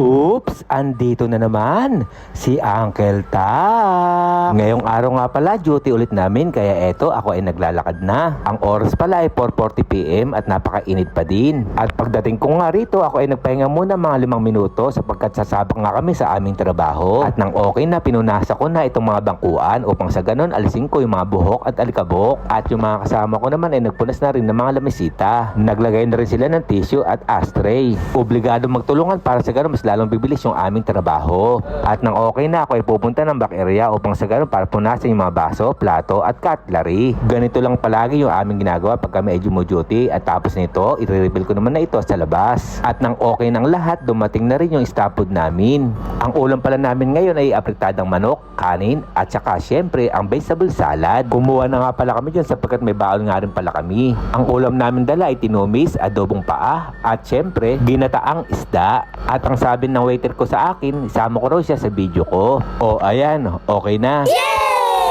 Oops, andito na naman si Uncle Ta. Ngayong araw nga pala, duty ulit namin kaya eto ako ay naglalakad na. Ang oras pala ay 4.40pm at napakainit pa din. At pagdating ko nga rito, ako ay nagpahinga muna mga limang minuto sapagkat sasabak nga kami sa aming trabaho. At nang okay na, pinunasa ko na itong mga bangkuan upang sa ganon alisin ko yung mga buhok at alikabok. At yung mga kasama ko naman ay nagpunas na rin ng mga lamisita. Naglagay na rin sila ng tissue at ashtray. Obligado magtulungan para sa ganon mas lalong bibilis yung aming trabaho. At nang okay na ako ay pupunta ng back area upang sa ganon para punasan yung mga baso, plato at cutlery. Ganito lang palagi yung aming ginagawa pag kami ay duty at tapos nito, i-reveal ko naman na ito sa labas. At nang okay ng lahat, dumating na rin yung food namin. Ang ulam pala namin ngayon ay apritadang manok, kanin at saka syempre ang vegetable salad. Kumuha na nga pala kami dyan sapagkat may baon nga rin pala kami. Ang ulam namin dala ay tinumis, adobong paa at syempre ginataang isda. At ang sabi ng waiter ko sa akin, isama ko raw siya sa video ko. O ayan, okay na.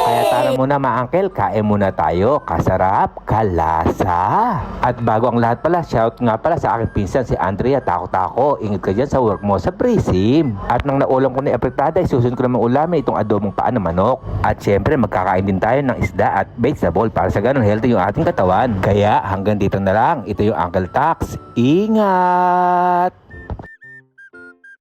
Kaya tara muna mga uncle, kain muna tayo. Kasarap, kalasa. At bago ang lahat pala, shout nga pala sa aking pinsan si Andrea. Takot ako, ingat ka dyan sa work mo sa Prism. At nang naulam ko ni apritada, susunod ko naman ulamin itong adobong paa ng manok. At syempre, magkakain din tayo ng isda at vegetable para sa ganun healthy yung ating katawan. Kaya hanggang dito na lang, ito yung Uncle Tax. Ingat!